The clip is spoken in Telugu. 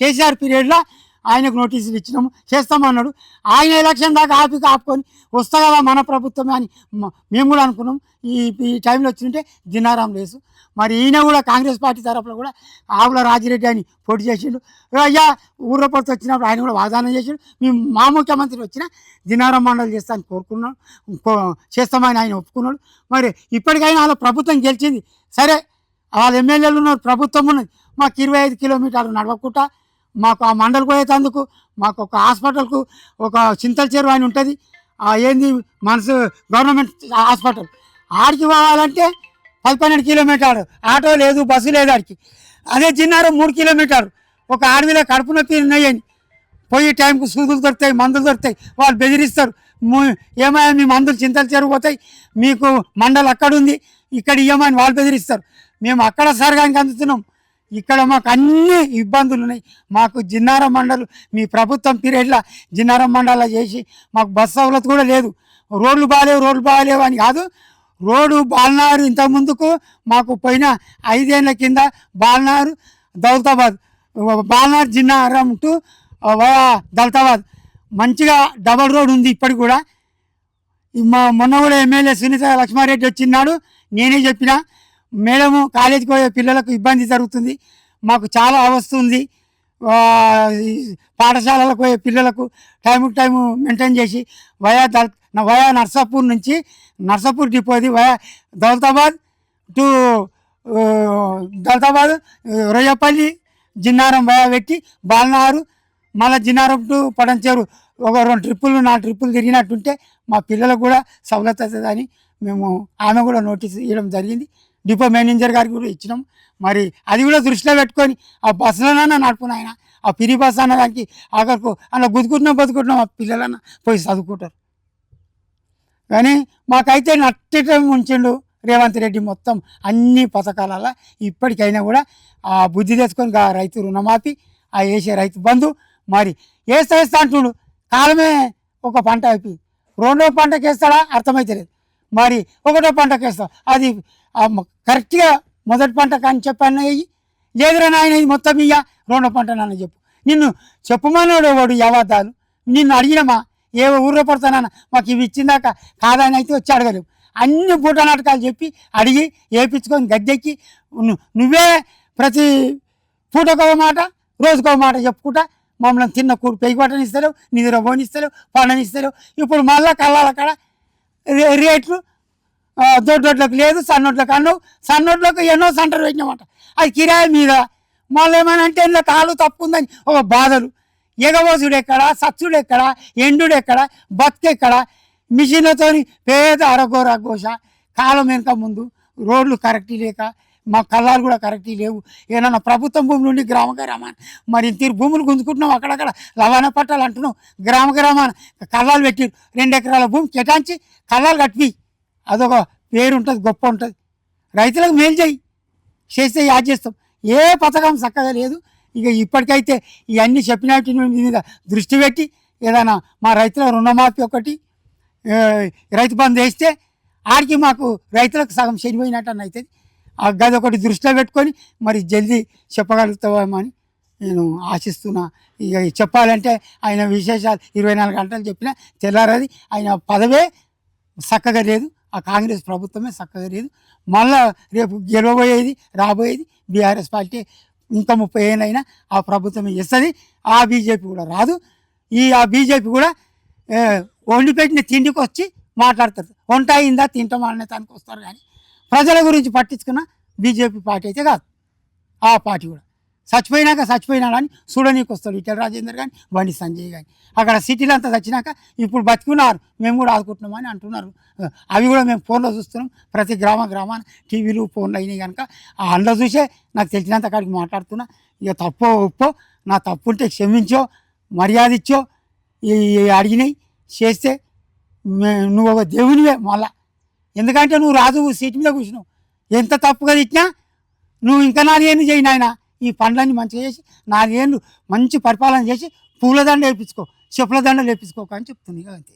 కేసీఆర్ పీరియడ్లో ఆయనకు నోటీసులు ఇచ్చినాము. చేస్తామన్నాడు. ఆయన ఎలక్షన్ దాకా ఆపి ఆపుకొని వస్తా కదా మన ప్రభుత్వమే అని మేము కూడా అనుకున్నాం. ఈ ఈ టైంలో వచ్చింటే దినారాం లేసు. మరి ఈయన కూడా కాంగ్రెస్ పార్టీ తరఫున కూడా ఆవుల రాజిరెడ్డి అని పోటీ చేసిండు. అయ్యా ఊర్రపడితే వచ్చినప్పుడు ఆయన కూడా వాగ్దానం చేసిండు. మేము మా ముఖ్యమంత్రి వచ్చిన దినారం మండలి చేస్తాను కోరుకున్నాడు కో- చేస్తామని ఆయన ఒప్పుకున్నాడు. మరి ఇప్పటికైనా వాళ్ళ ప్రభుత్వం గెలిచింది. సరే వాళ్ళ ఎమ్మెల్యేలు ఉన్నారు. ప్రభుత్వం ఉన్నది. మాకు ఇరవై ఐదు కిలోమీటర్లు నడవకుండా మాకు ఆ మండలికి పోయేటందుకు మాకు ఒక హాస్పిటల్కు ఒక చింతల చెరువు అని ఉంటుంది. ఏంది మనసు గవర్నమెంట్ హాస్పిటల్. ఆడికి పోవాలంటే పది పన్నెండు కిలోమీటర్లు. ఆటో లేదు బస్సు లేదు ఆడికి. అదే చిన్నారు మూడు కిలోమీటర్ ఒక ఆడవిలో కడుపు నొప్పి ఉన్నాయని. పోయి టైంకు సూదులు దొరుకుతాయి మందులు దొరుకుతాయి. వాళ్ళు బెదిరిస్తారు. ఏమైనా మీ మందులు చింతలు చెరిగిపోతాయి మీకు మండలు అక్కడ ఉంది. ఇక్కడ ఇవ్వమని వాళ్ళు బెదిరిస్తారు. మేము అక్కడ సరగానికి అందుతున్నాం. ఇక్కడ మాకు అన్ని ఇబ్బందులు ఉన్నాయి మాకు జిన్నారం మండలు మీ ప్రభుత్వం పీరియడ్లో జిన్నారం మండలా చేసి మాకు బస్ సౌలత్ కూడా లేదు. రోడ్లు బాగాలేవు రోడ్లు బాగాలేవు అని కాదు. రోడ్డు బాలనారు ఇంత ముందుకు మాకు పోయిన ఐదేళ్ళ కింద బాలనారు దౌలతాబాద్ బాల్నార్ జిన్నారం టు దౌలతాబాద్. మంచిగా డబల్ రోడ్ ఉంది ఇప్పటికి కూడా. మా మొన్న కూడా ఎమ్మెల్యే సునీత లక్ష్మారెడ్డి వచ్చినాడు. నేనే చెప్పిన. మేడము కాలేజీకి పోయే పిల్లలకు ఇబ్బంది జరుగుతుంది. మాకు చాలా అవస్తుంది పాఠశాలలకు పోయే పిల్లలకు టైంకి టైము మెయింటైన్ చేసి వయా దల్ వయా నర్సాపూర్ నుంచి Narsapur డిపోది via Daulatabad to Daulatabad Royyapalli Jinnaram via పెట్టి బాలనహారు మళ్ళీ జిన్నారం టు పడంచేరు. ఒక రెండు ట్రిప్పులు నాలుగు ట్రిప్పులు తిరిగినట్టుంటే మా పిల్లలకు కూడా సవలత్ అవుతుందని మేము ఆమె కూడా నోటీస్ ఇవ్వడం జరిగింది. డిపో మేనేజర్ గారికి కూడా ఇచ్చినాం. మరి అది కూడా దృష్టిలో పెట్టుకొని ఆ బస్సులోనైనా నడుపున ఆయన. ఆ పిరి బస్సు అన్నదానికి ఆఖరికి అలా గుద్దుకుంటున్నాం బతుకుంటున్నాం ఆ పిల్లలన్నా పోయి చదువుకుంటారు. కానీ మాకైతే నట్టడం ఉంచిండు రేవంత్ రెడ్డి మొత్తం అన్ని పథకాలలో ఇప్పటికైనా కూడా ఆ బుద్ధి తెచ్చుకొని రైతు రుణమాఫీ ఆ వేసే రైతు బంధు మరి వేస్తా వేస్తా అంటుడు. కాలమే ఒక పంట అయిపోయి రెండో పంటకి వేస్తాడా అర్థమైతలేదు. మరి ఒకటో పంటకి వేస్తాం అది కరెక్ట్గా మొదటి పంట కానీ చెప్పాను అయ్యి లేదురా నాయన ఇది మొత్తం ఇయ్య రెండో పంట నాన్న చెప్పు. నిన్ను చెప్పమన్నాడు వాడు యవాదాలు నిన్ను అడిగినమా? ఏ ఊర్లో పడతానన్న మాకు ఇవి ఇచ్చిందాక కాదని అయితే వచ్చి అడగలేవు అన్ని పూట నాటకాలు చెప్పి అడిగి వేపించుకొని గద్దెక్కి ను- నువ్వే ప్రతి పూటకో మాట రోజుకో మాట చెప్పుకుంటా మమ్మల్ని తిన్న కూడు పెయ్యి కొట్టనిస్తలేవు నిద్ర పోనిస్తలేవు పండనిస్తలేవు. ఇప్పుడు మళ్ళా కళ్ళాల కాడ రేట్లు? దొడ్డోట్లకు లేదు సన్నోట్లకు అన్నావు. సన్నోట్లకు ఎన్నో సెంటర్ పెట్టినామంట. అది కిరాయి మీద. మళ్ళీ ఏమైనా అంటే ఇందులో కాలు తప్పుందని ఒక బాధలు. ఎగవోసుడు ఎక్కడ? సచ్చుడు ఎక్కడ? ఎండుడు ఎక్కడ? బతుకెక్కడ మిషన్లతో పేద అరగోర ఘోష. కాలం వెనక ముందు రోడ్లు కరెక్ట్ లేక మా కళ్ళాలు కూడా కరెక్ట్ లేవు. ఏమన్నా ప్రభుత్వం భూమి నుండి గ్రామ గ్రామాన మరి తీరు భూములు గుంజుకుంటున్నాం అక్కడక్కడ రవాణా పట్టాలు అంటున్నాం. గ్రామ గ్రామాన కళ్ళాలు పెట్టి రెండు ఎకరాల భూమి కేటాయించి కళ్ళాలు కట్టివి. అదొక పేరు ఉంటుంది గొప్ప ఉంటుంది. రైతులకు మేలు చేయి. చేస్తే యాడ్ చేస్తాం. ఏ పథకం చక్కగా లేదు. ఇక ఇప్పటికైతే ఇవన్నీ చెప్పినట్టు మీద దృష్టి పెట్టి ఏదైనా మా రైతుల రుణమాఫీ ఒకటి రైతు బంధు వేస్తే ఆడికి మాకు రైతులకు సగం చనిపోయినట్టు అని అవుతుంది ఆ గది ఒకటి దృష్టిలో పెట్టుకొని మరి జల్దీ చెప్పగలుగుతామని నేను ఆశిస్తున్నా. ఇక చెప్పాలంటే ఆయన విశేషాలు ఇరవై నాలుగు గంటలు చెప్పినా తెల్లారది ఆయన పదవే చక్కగా లేదు. ఆ కాంగ్రెస్ ప్రభుత్వమే చక్కగా లేదు. మళ్ళా రేపు గెలవబోయేది రాబోయేది బీఆర్ఎస్ పార్టీ ఇంకా ముప్పై ఏళ్ళైనా ఆ ప్రభుత్వమే ఇస్తుంది ఆ బీజేపీ కూడా రాదు. ఈ ఆ బీజేపీ కూడా ఏ, వండి పెట్టిన తిండికి వచ్చి మాట్లాడతారు. వంట అయిందా తింటామా అనే దానికి వస్తారు కానీ ప్రజల గురించి పట్టించుకున్న బీజేపీ పార్టీ అయితే కాదు. ఆ పార్టీ కూడా. చచ్చిపోయినాక చచ్చిపోయినాడని చూడనీకి వస్తాడు ఇటల్ రాజేందర్ కానీ బండి సంజయ్ కానీ. అక్కడ సిటీలో అంతా చచ్చినాక ఇప్పుడు బతుకున్నారు. మేము కూడా ఆదుకుంటున్నామని అంటున్నారు. అవి కూడా మేము ఫోన్లో చూస్తున్నాం. ప్రతి గ్రామ గ్రామాన టీవీలు ఫోన్లు అయినాయి కనుక ఆ అందులో చూసే నాకు తెలిసినంత కాడికి మాట్లాడుతున్నా. ఇక తప్పో ఒప్పో నా తప్పు ఉంటే క్షమించో మర్యాద ఇచ్చో ఈ అడిగినాయి చేస్తే నువ్వు ఒక దేవునివే మళ్ళా. ఎందుకంటే నువ్వు రాజు సీటు మీద కూర్చున్నావు. ఎంత తప్పుగా తిట్టినా నువ్వు ఇంకా నాలుగేళ్ళు చేయి నాయన. ఈ పండ్లన్నీ మంచిగా చేసి నాలుగేళ్ళు మంచి పరిపాలన చేసి పూలదండ వేపించుకో వేయించుకో చెప్పుల దండ వేయించుకోక అని చెప్తుంది. అంతే.